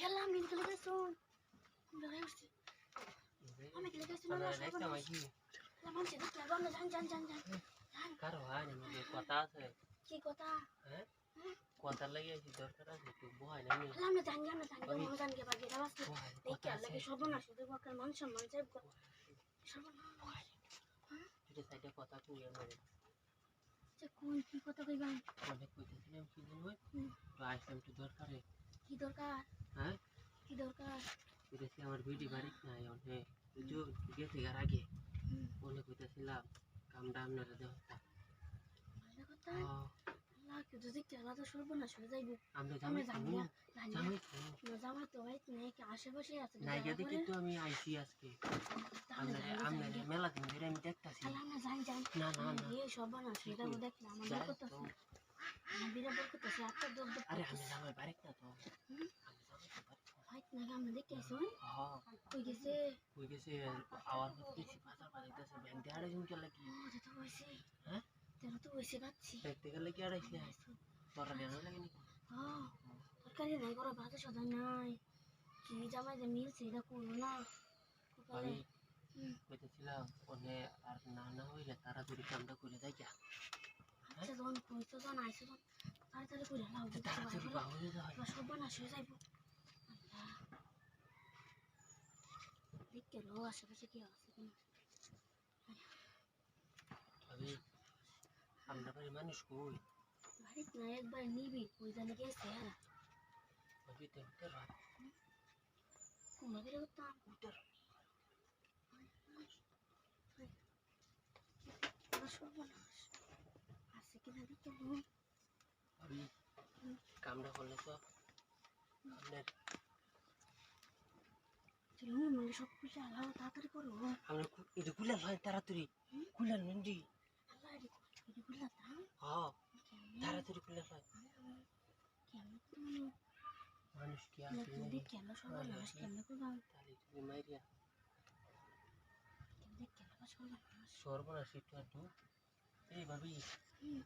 Hello, min delegation. Lagay usti. Kami delegation na মানে nasa দেখতে কি siya dito. Laman na jan jan jan jan. Jan. কারও হয় না মানে কথা আছে Ki kota. হ্যাঁ কথা লাগে আছে দরকার আছে একটু বহাই না. Kami- Mo jan ke bagi dawas ni. বহাই দেখি কথা আর আছে লাগে সর্বনাশ হতে বাকার মান সম্মান যাই সর্বনাশ এটা সাইডে কথা কই আমার কোন কি কথা কইবাম অনেক কইতেছিলাম কি জানো। তো আইসলাম একটু দরকারে কি দরকার হ্যাঁ? কি দরকার? কইতেছি আমার ভিডি বাড়িত নাই অনেক যে গেছে গার আগে। হুম, কইতেছিলাম কামটা আপনারা দেওয়া ভালো কথা। আল্লাহ কেউ যদি কেলা তো সর্বনাশ যাইব। আমরা আমরা জানি জানি না জানি না। জানি জামাই তো ভাই নেই কি আশেপাশে আছে? নাই গেতে কিন্তু আমি আইছি আজকে। আমরা আমরা মেলা দিন ধরে আমি দেখতাছি। আমরা না না না। এই সর্বনাশ যাব দেখলে আমার যাই বরকত তো। আছে আমার বিরা বরকত আছে আটটা দৌড় দৌড় আরে আমি জামাই বাড়িত না তো। নাকি আমরা আসুন কই গেছে কই গেছে হচ্ছে ব্যাংক দিয়ে কে হ্যাঁ তেরো তো হয়েছে পাচ্ছি দেখতে গেলে কি আড়াইছে তোরা দেওয়া লাগে নাকি হ্যাঁ তরকারি নাই করো ভাত সদাই নাই কি জামাই যে মিলছে এটা করো না আমি কইতেছিলাম ওনে আর না না হইলে তাড়াতাড়ি কামটা করে আচ্ছা যখন কইছো যখন আইছো তখন তাড়াতাড়ি করে দিতে পারব বাহুরে যায় হয়ে যাইব। লো আশেপাশে কি আছে কিনা আমি আমরা বাড়ি মানুষ কই বাড়িতে না একবার নিবি ওই জানি গেছে হ্যাঁ আমি দেখতে রাত কোনো বেরে করতাম উঠার এবার সর্বনাশ আছে কিনা দেখতে আমি কামটা করলে তো আপনার চলো মানে সব কিছু আলাও তাড়াতাড়ি করো। আমরা এটা খুলে তাড়াতাড়ি। খুলে নন্দি আল্লাহ এটি হ্যাঁ তাড়াতাড়ি খুলে মানুষ কি আছে? যদি কেন সর্বনাশ কেমন করবাম তাহলে তুমি মাইরিয়া। সর্বনাশ একটু এই ভাবি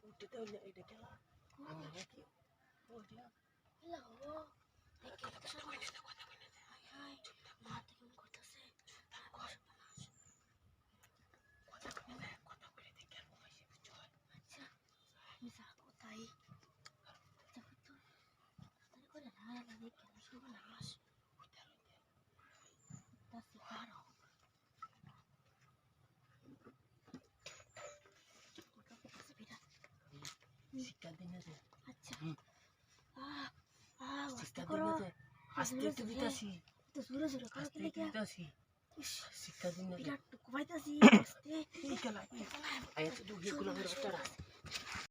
উঠতে তো না এটা খেলা। নাকি সর্বনাশ হাই হাই মা তো কেমন করতেছে সর্বনাশ কথা কই না কথা কই দেখে কেন হইছে বুঝছ আচ্ছা আমি যা কোথায় আচ্ছা তো তাড়াতাড়ি করে না আমি কেন সর্বনাশ তাসি পারো ওটা করতেছে বিরাট শিক্ষা দিনে আছে আচ্ছা। শিক্ষা দিনে করো। আস্তে একটু জোরে। তো সুরে সুরে করো আস্তে কি দিতাছি শিক্ষা দিনে বিরাট টুকু আস্তে। এই খেলা। আয়া তো দুগে কুলা বাচ্চারা